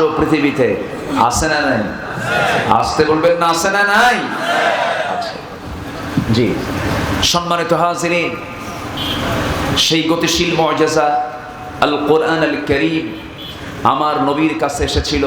আজও পৃথিবীতে আছে না নাই? আসতে বলবেন না, আছে না নাই? জি। সম্মানিত হাজিরিন, সেই গতিশীল মর্যাদা আল কোরআন আল করিম আমার নবীর কাছে এসেছিল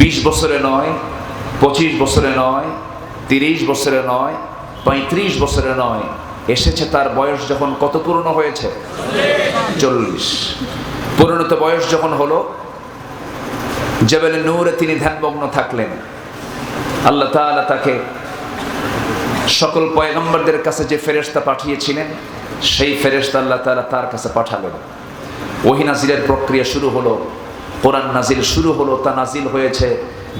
বিশ বছরে নয়, পঁচিশ বছরে নয়, তিরিশ বছরে নয়, পঁয়ত্রিশ বছরে নয়, এসেছে তার বয়স যখন কত পুরনো হয়েছে? চল্লিশ। পরিণত বয়স যখন হলো জেবেলে নূরে তিনি ধ্যানমগ্ন থাকলেন। আল্লাহ তাআলা তাকে সকল পয়গম্বরদের কাছে যে ফেরেশতা পাঠিয়েছিলেন, সেই ফেরেশতা আল্লাহ তাআলা তার কাছে পাঠালেন। ওহি নাজিলের প্রক্রিয়া শুরু হলো, কোরআন নাজিল শুরু হলো, তা নাজিল হয়েছে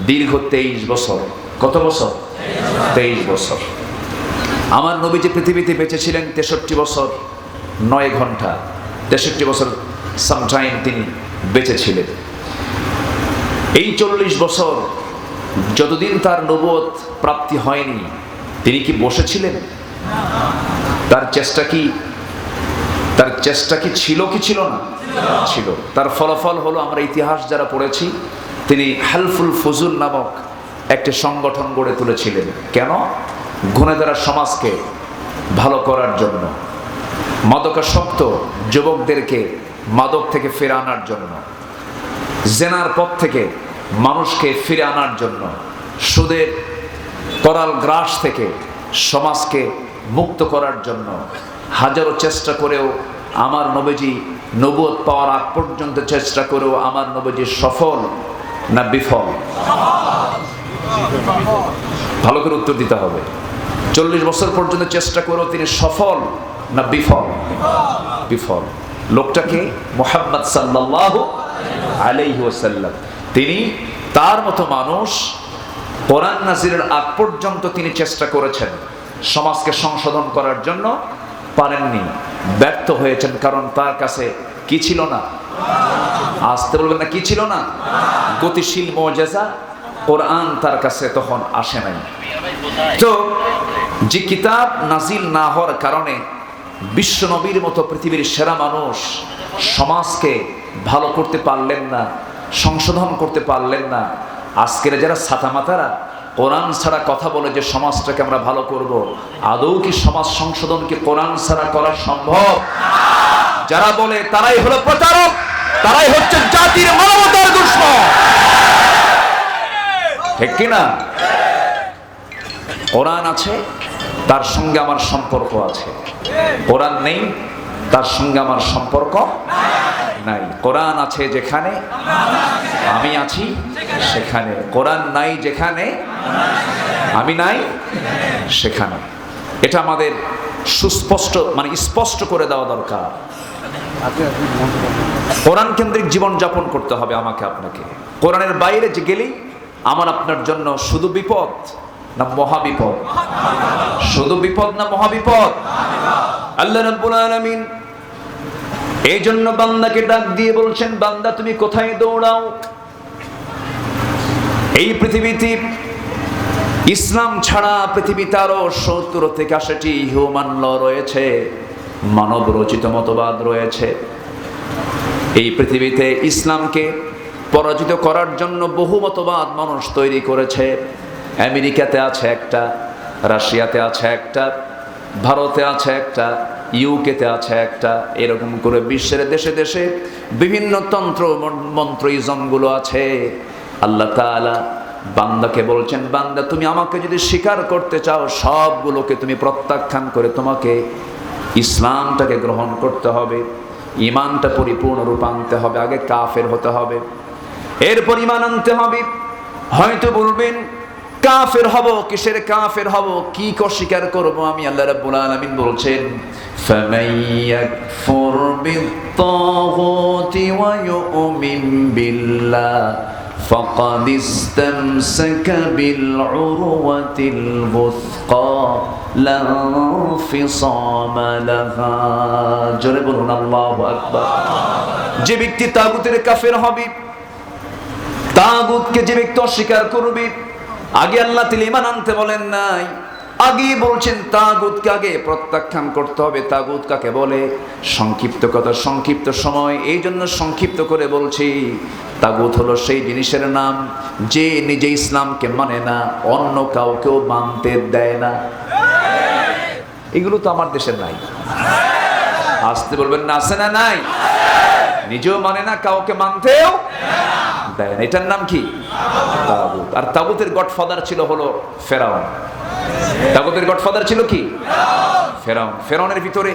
দীর্ঘ তেইশ বছর। কত বছর? তেইশ বছর। আমার নবী যে পৃথিবীতে বেঁচে ছিলেন তেষট্টি বছর, নয় ঘণ্টা। তেষট্টি বছর সামটাইম তিনি বেঁচে ছিলেন এই চল্লিশ বছর যতদিন তার নবত প্রাপ্তি হয়নি, তিনি কি বসেছিলেন? তার চেষ্টা কি, তার চেষ্টা কি ছিল কি ছিল না? ছিল। তার ফলাফল হলো, আমরা ইতিহাস যারা পড়েছি, তিনি হেলফুল ফজুল নামক একটি সংগঠন গড়ে তুলেছিলেন। কেন? গুণেদারা সমাজকে ভালো করার জন্য, মাদকাসক্ত যুবকদেরকে মাদক থেকে ফিরে আনার জন্য, জেনার পথ থেকে মানুষকে ফিরে আনার জন্য সুদের করাল গ্রাস থেকে সমাজকে মুক্ত করার জন্য হাজারো চেষ্টা করেও আমার নবীজি নবুয়ত পাওয়ার আগ পর্যন্ত চেষ্টা করেও আমার নবীজি সফল না বিফল? ভালো করে উত্তর দিতে হবে। চল্লিশ বছর পর্যন্ত চেষ্টা করেও তিনি সফল না বিফল? বিফল। লোকটাকে মোহাম্মদ সাল্লাহ আলাইহি ওয়াসাল্লাম তিনি তার মতো মানুষ কোরআন নাজিরের আগ পর্যন্ত তিনি চেষ্টা করেছেন সমাজকে সংশোধন করার জন্য, পারেননি, ব্যর্থ হয়েছেন কারণ তার কাছে কি ছিল না? আসতে বলবেন না, কি ছিল না? গতিশীল মজেজা, কোরআন তার কাছে তখন আসে নাই। তো যে কিতাব নাজিল না হওয়ার কারণে বিশ্ব নবীর মতো পৃথিবীর সেরা মানুষ সমাজকে ভালো করতে পারলেন না সংশোধন করতে পারলেন না। আজকের যারা ছাতামাতারা, কোরআন ছাড়া কথা বলে যে সমাজটাকে আমরা ভালো করব, আদৌ কি সমাজ সংশোধন কি কোরআন ছাড়া করা সম্ভব? যারা বলে, তারাই হলো প্রচারক তারাই হচ্ছে জাতির মানবতার দুশ্মন। ঠিক কিনা কোরআন আছে, তার সঙ্গে আমার সম্পর্ক আছে। কোরআন নেই, তার সঙ্গে আমার সম্পর্ক নাই। কোরআন আছে যেখানে, আমি আছি সেখানে। কোরআন নাই যেখানে, আমি নাই সেখানে। এটা আমাদের সুস্পষ্ট মানে স্পষ্ট করে দেওয়া দরকার। কোরআন কেন্দ্রিক জীবন যাপন করতে হবে আমাকে, আপনাকে। কোরআনের বাইরে যে গেলেই আমার আপনার জন্য শুধু বিপদ না মহাবিপদ শুধু বিপদ না মহাবিপদ আল্লাহ রাব্বুল আলামিন এই জন্য বান্দাকে ডাক দিয়ে বলছেন, বান্দা, তুমি কোথায় দৌড়াও? এই পৃথিবীতে ইসলাম ছাড়া পৃথিবীতে আরও সত্তর থেকে আশিটি হিউম্যান ল রয়েছে মানব রচিত মতবাদ রয়েছে। এই পৃথিবীতে ইসলামকে পরাজিত করার জন্য বহু মতবাদ মানুষ তৈরি করেছে। আমেরিকাতে আছে একটা, রাশিয়াতে আছে একটা, ভারতে আছে একটা ইউকেতে আছে একটা, এরকম করে বিশ্বের দেশে দেশে বিভিন্ন তন্ত্র মন্ত্র, ইজমগুলো আছে। আল্লাহ তাআলা বান্দাকে বলছেন, বান্দা, তুমি আমাকে যদি স্বীকার করতে চাও, সবগুলোকে তুমি প্রত্যাখ্যান করে তোমাকে ইসলামটাকে গ্রহণ করতে হবে। ইমানটা পরিপূর্ণ রূপ আনতে হবে, আগে কাফের হতে হবে। এরপর ইমান আনতে হবে। হয়তো বলবেন কাফের হব কিসের কাফের হব কি অস্বীকার করব আমি আল্লাহ রাব্বুল আলামিন বলছেন فَمَن يَكْفُرْ بِالطَّاغُوتِ وَيُؤْمِن بِاللَّهِ فَقَدِ اسْتَمْسَكَ بِالْعُرْوَةِ الْوُثْقَى لا انفصام لها জোরে বলুন আল্লাহু আকবার যে ব্যক্তি তাগুতের কাফের হবে তাগুতকে যে ব্যক্তি অস্বীকার করবে আগে আল্লাহ তিনি ইমান আনতে বলেন নাই। আগে বলছেন, তাগুতকে আগে প্রত্যাখ্যান করতে হবে। তাগুত কাকে বলে? সংক্ষিপ্ত কথা, সংক্ষিপ্ত সময়। এই জন্য সংক্ষিপ্ত করে বলছি, তাগুত হলো সেই জিনিসের নাম যে নিজে ইসলামকে মানে না, অন্য কাউকেও মানতে দেয় না। এগুলো তো আমার দেশের নাই। আসতে বলবেন না, আছে না নাই? নিজেও মানে না, কাউকে মানতেও দেয় না। এটার নাম কি? তাগুত। আর তাগুতের গডফাদার ছিল হলো ফেরাউন। তাগুতের গডফাদার ছিল কি? ফেরাউন। ফেরাউনের ভিতরে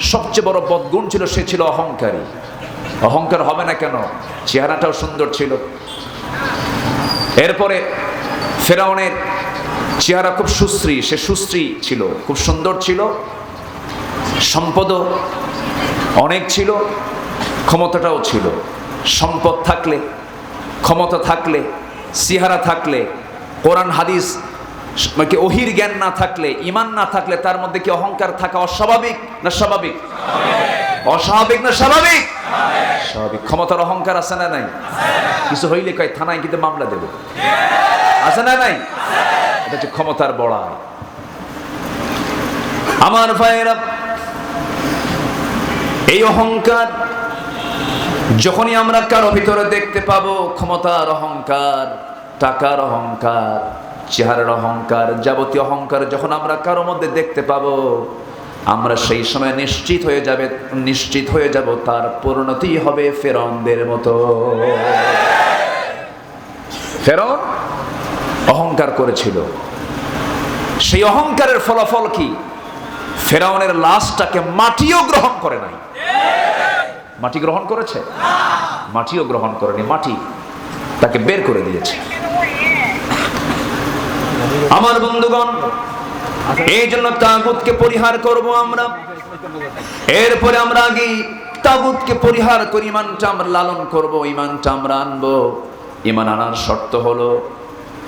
সবচেয়ে বড় বদগুণ ছিল, সে ছিল অহংকারী। অহংকার হবে না কেন? চেহারাটাও সুন্দর ছিল। এরপরে ফেরাউনের চেহারা খুব সুশ্রী, সে সুশ্রী ছিল, খুব সুন্দর ছিল। সম্পদও অনেক ছিল। ক্ষমতাটাও ছিল। সম্পদ থাকলে, ক্ষমতা থাকলে সিহারা থাকলে, কোরআন, হাদিস মানে কি ওহির জ্ঞান না থাকলে, ইমান না থাকলে তার মধ্যে কি অহংকার থাকা অস্বাভাবিক না স্বাভাবিক? অস্বাভাবিক না স্বাভাবিক? স্বাভাবিক। ক্ষমতার অহংকার আছে না নাই? কিছু হইলে কয়, থানায় কিন্তু মামলা দেব। আছে না নাই? এটা হচ্ছে ক্ষমতার বড়াই। আমার ভাইয়েরা, এই অহংকার যখনই আমরা কারও ভিতরে দেখতে পাবো ক্ষমতার অহংকার, টাকার অহংকার, চেহারার অহংকার, যাবতীয় অহংকার, যখন আমরা কারও মধ্যে দেখতে পাবো, আমরা সেই সময় নিশ্চিত হয়ে যাবে, নিশ্চিত হয়ে যাব, তার পরিণতি হবে ফেরনদের মতো। ফেরন অহংকার করেছিল। সেই অহংকারের ফলাফল কি? ফেরাউনের লাশটাকে মাটিও গ্রহণ করে নাই। মাটি গ্রহণ করেছে? মাটিও গ্রহণ করেনি, মাটি তাকে বের করে দিয়েছে। আমার বন্ধুগণ, এই জন্য তাগুতকে পরিহার করব আমরা। এরপরে আমরা আগে তাগুতকে পরিহার করি, ইমানটা আমরা লালন করব, ইমানটা আমরা আনব। ইমান আনার শর্ত হলো,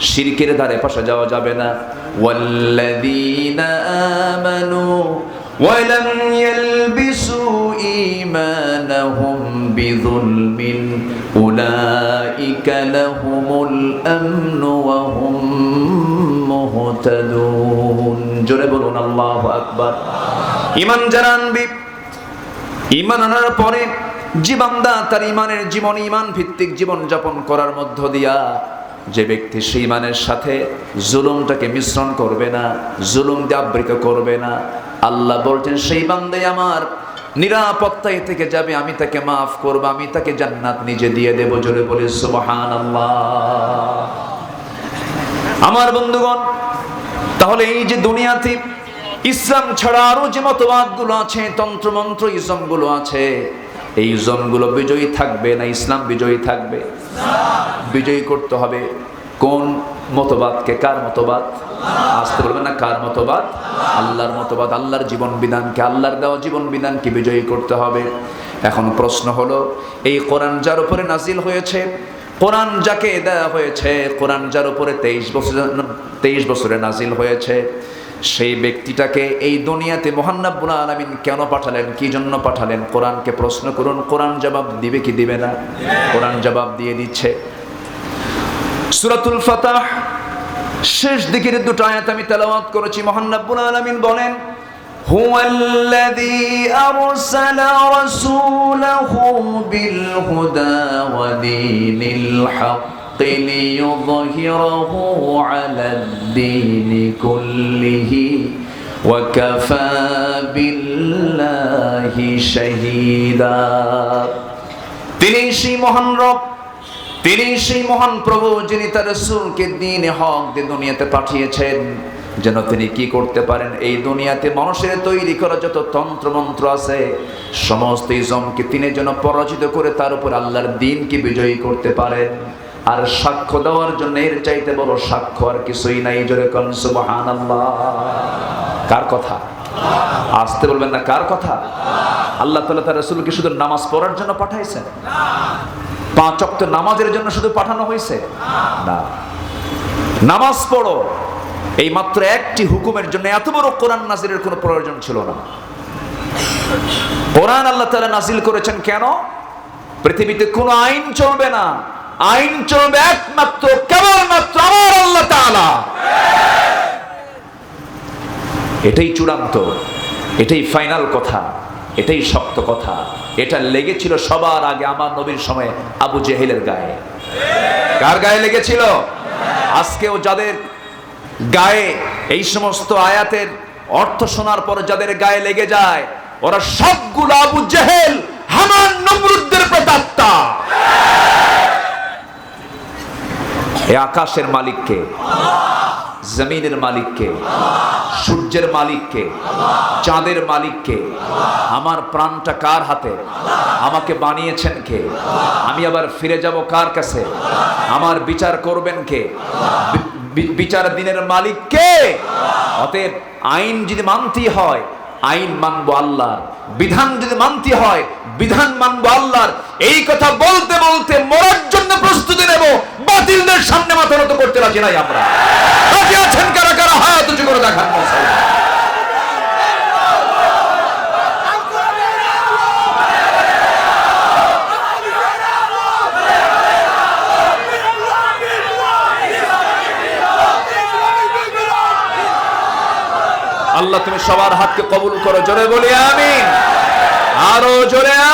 শিরকের ধারে পাশে যাওয়া যাবে না। ولم يلبسوا إيمانهم بظلم أولئك لهم الأمن وهم مهتدون জোরে বলুন আল্লাহু আকবার ইমান যারা আনবে ইমান আনার পরে জীবনদা তার ইমানের জীবন ইমান ভিত্তিক জীবন যাপন করার মধ্য দিয়া যে ব্যক্তি সেই ইমানের সাথে জুলুমটাকে মিশ্রণ করবে না, জুলুম দিয়ে আবৃত করবে না, আল্লাহ বলছেন, সেই বান্দে আমার নিরাপত্তায় থেকে যাবে, আমি তাকে মাফ করব, আমি তাকে জান্নাত নিজে দিয়ে দেব। জোরে বলে সুবহান আমার বন্ধুগণ, তাহলে এই যে দুনিয়াতে ইসলাম ছাড়া আরও যে মতবাদগুলো আছে, তন্ত্রমন্ত্র ইসলামগুলো আছে, এই ইসলামগুলো বিজয়ী থাকবে না, ইসলাম বিজয়ী থাকবে? বিজয়ী করতে হবে। কোন মতবাদকে কার মতবাদ? আসতে বলবে না, কার মতবাদ? আল্লাহর মতবাদ, আল্লাহর জীবন বিধানকে আল্লাহর দেওয়া জীবন বিধানকে বিজয়ী করতে হবে? এখন প্রশ্ন হলো, এই কোরআন যার উপরে নাজিল হয়েছে, কোরআন যাকে দেওয়া হয়েছে, কোরআন যার উপরে তেইশ বছর, তেইশ বছরে নাজিল হয়েছে সেই ব্যক্তিটাকে এই দুনিয়াতে মোহান্নাবুল আলমিন কেন পাঠালেন কি জন্য পাঠালেন কোরআনকে প্রশ্ন করুন কোরআন জবাব দিবে কি দিবে না কোরআন জবাব দিয়ে দিচ্ছে সুরাতুল ফাতাহ শেষ দিকের দুটো আয়াত আমি তেলাওয়াত করেছি মোহান্নাবুল আলমিন বলেন هو الذي أرسل رسوله بالهدى ودين الحق ليظهره على الدين كله وكفى بالله شهيدا তিনি সেই মহান রব তিনি সেই মহান প্রভু যিনি তার রসুলকে দিনে হক দিয়ে দুনিয়াতে পাঠিয়েছেন যেন তিনি কি করতে পারেন এই দুনিয়াতে মানুষের তৈরি করা যত তন্ত্রমন্ত্র আছে সমস্ত ইজমকে তিনি যেন পরাজিত করে তার উপর আল্লাহর দিনকে বিজয়ী করতে পারেন আর সাক্ষ্য দেওয়ার জন্য এর চাইতে বড় সাক্ষ্য আর কিছুই নাই, জোরে কন, সুবহানাল্লাহ। কার কথা? আসতে বলবেন না, কার কথা? আল্লাহ তালা তার রাসূলকে শুধু নামাজ পড়ার জন্য পাঠাইছেন? পাঁচ অক্ত নামাজের জন্য শুধু পাঠানো হয়েছে? না। নামাজ পড়ো। এই মাত্র একটি হুকুমের জন্য এত বড় কোরআন নাজিরের কোনো প্রয়োজন ছিল না। কোরআন আল্লাহ তালা নাজিল করেছেন কেন? পৃথিবীতে কোনো আইন চলবে না। আইন চলবে একমাত্র, কেবলমাত্র আমার আল্লাহ এটাই চূড়ান্ত, এটাই ফাইনাল কথা, এটাই শক্ত কথা। এটা লেগেছিল সবার আগে আমার নবীর সময় আবু জেহেলের গায়ে। কার গায়ে লেগেছিল? আজকেও যাদের গায়ে এই সমস্ত আয়াতের অর্থ শোনার পর যাদের গায়ে লেগে যায়, ওরা সবগুলো আবু জেহেল, হামান নমরুদ্দের প্রতাপ্তা এ আকাশের মালিককে, জমিনের মালিককে, সূর্যের মালিককে, চাঁদের মালিককে, আমার প্রাণটা কার হাতে? আমাকে বানিয়েছেন কে? আমি আবার ফিরে যাব কার কাছে? আমার বিচার করবেন কে? বিচার দিনের মালিক কে? অতএব আইন যদি মানতেই হয়, আইন মানবো আল্লাহর। বিধান যদি মানতে হয়, বিধান মানবো আল্লাহর। এই কথা বলতে বলতে মরার জন্য প্রস্তুতি নেব। বাতিলদের সামনে মাথা নত করতে রাজি নাই আমরা। রাজি আছেন কারা কারা? হাত উঁচু করে দেখান আল্লাহ, তুমি সবার হাতকে কবুল করো। জোরে বলি, আমিন। আরও জোরে